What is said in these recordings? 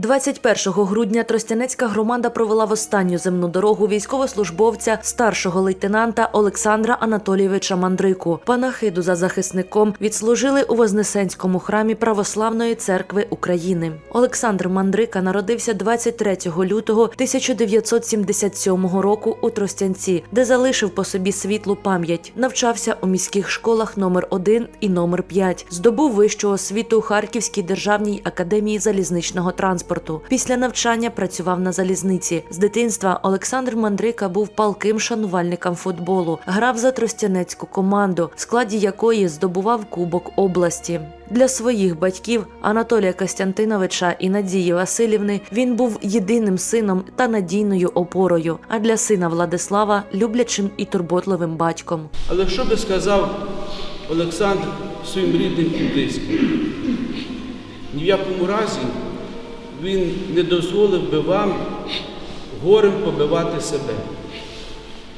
21 грудня Тростянецька громада провела в останню земну дорогу військовослужбовця старшого лейтенанта Олександра Анатолійовича Мандрику. Панахиду за захисником відслужили у Вознесенському храмі Православної церкви України. Олександр Мандрика народився 23 лютого 1977 року у Тростянці, де залишив по собі світлу пам'ять. Навчався у міських школах номер 1 і номер 5 Здобув вищу освіту у Харківській державній академії залізничного транспорту. Після навчання працював на залізниці. З дитинства Олександр Мандрика був палким шанувальником футболу. Грав за тростянецьку команду, в складі якої здобував Кубок області. Для своїх батьків Анатолія Костянтиновича і Надії Васильівни він був єдиним сином та надійною опорою. А для сина Владислава люблячим і турботливим батьком. Але що би сказав Олександр своїм рідним і близьким? Ні в якому разі він не дозволив би вам горем побивати себе,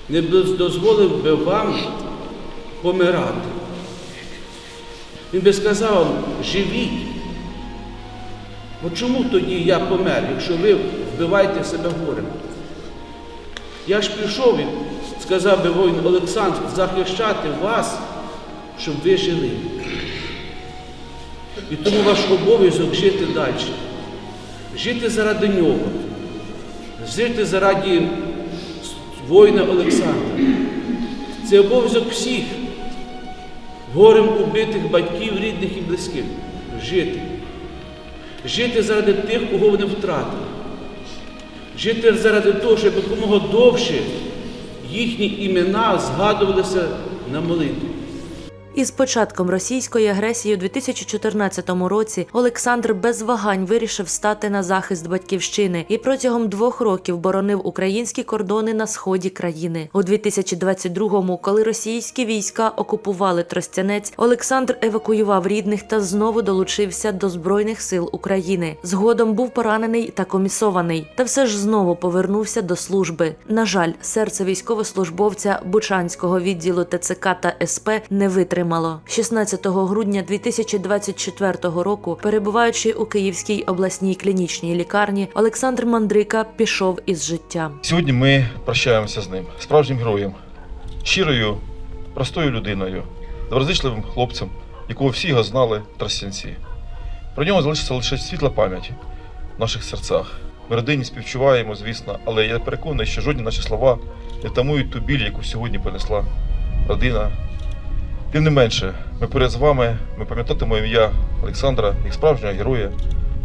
не дозволив би вам помирати. Він би сказав живіть. Бо чому тоді я помер, якщо ви вбиваєте себе горем? Я ж пішов і сказав би воїн Олександр, захищати вас, щоб ви жили. І тому ваш обов'язок жити далі. Жити заради нього, жити заради воїна Олександра. Це обов'язок всіх горем убитих батьків, рідних і близьких. Жити. Жити заради тих, кого вони втратили. Жити заради того, щоб якомога довше їхні імена згадувалися на молитві. Із початком російської агресії у 2014 році Олександр без вагань вирішив стати на захист батьківщини і протягом двох років боронив українські кордони на сході країни. У 2022-му, коли російські війська окупували Тростянець, Олександр евакуював рідних та знову долучився до збройних сил України. Згодом був поранений та комісований, та все ж знову повернувся до служби. На жаль, серце військовослужбовця Бучанського відділу ТЦК та СП не витримало. 16 грудня 2024 року, перебуваючи у Київській обласній клінічній лікарні, Олександр Мандрика пішов із життя. Сьогодні ми прощаємося з ним, справжнім героєм, щирою, простою людиною, доброзичливим хлопцем, якого всі його знали Тростянці. Про нього залишиться лише світла пам'ять в наших серцях. Ми родині співчуваємо, звісно, але я переконаний, що жодні наші слова не тамують ту біль, яку сьогодні понесла родина. Тим не менше, ми поряд з вами, ми пам'ятатимемо ім'я Олександра як справжнього героя,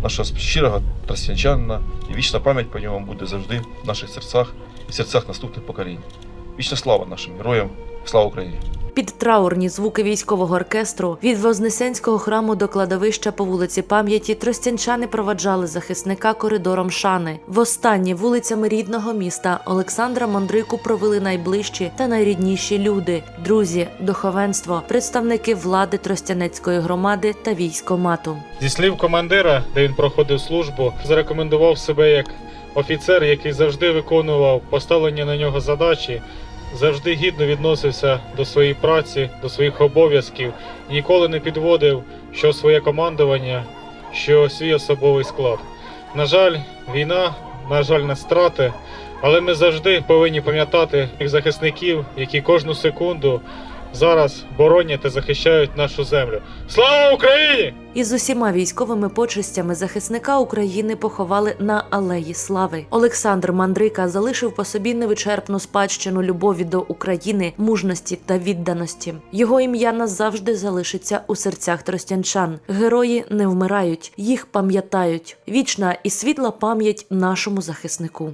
нашого щирого тростянчанина, і вічна пам'ять по ньому буде завжди в наших серцях і в серцях наступних поколінь. Вічна слава нашим героям, слава Україні! Під траурні звуки військового оркестру від Вознесенського храму до кладовища по вулиці пам'яті тростянчани проваджали захисника коридором шани. Востаннє вулицями рідного міста Олександра Мондрику провели найближчі та найрідніші люди, друзі, духовенство, представники влади Тростянецької громади та військомату. Зі слів командира, де він проходив службу, зарекомендував себе як офіцер, який завжди виконував поставлені на нього задачі, завжди гідно відносився до своєї праці, до своїх обов'язків, ніколи не підводив що своє командування, що свій особовий склад. На жаль, війна, на жаль, на страти, але ми завжди повинні пам'ятати тих захисників, які кожну секунду зараз боронять та захищають нашу землю. Слава Україні! Із усіма військовими почестями захисника України поховали на Алеї Слави. Олександр Мандрика залишив по собі невичерпну спадщину любові до України, мужності та відданості. Його ім'я назавжди залишиться у серцях тростянчан. Герої не вмирають, їх пам'ятають. Вічна і світла пам'ять нашому захиснику.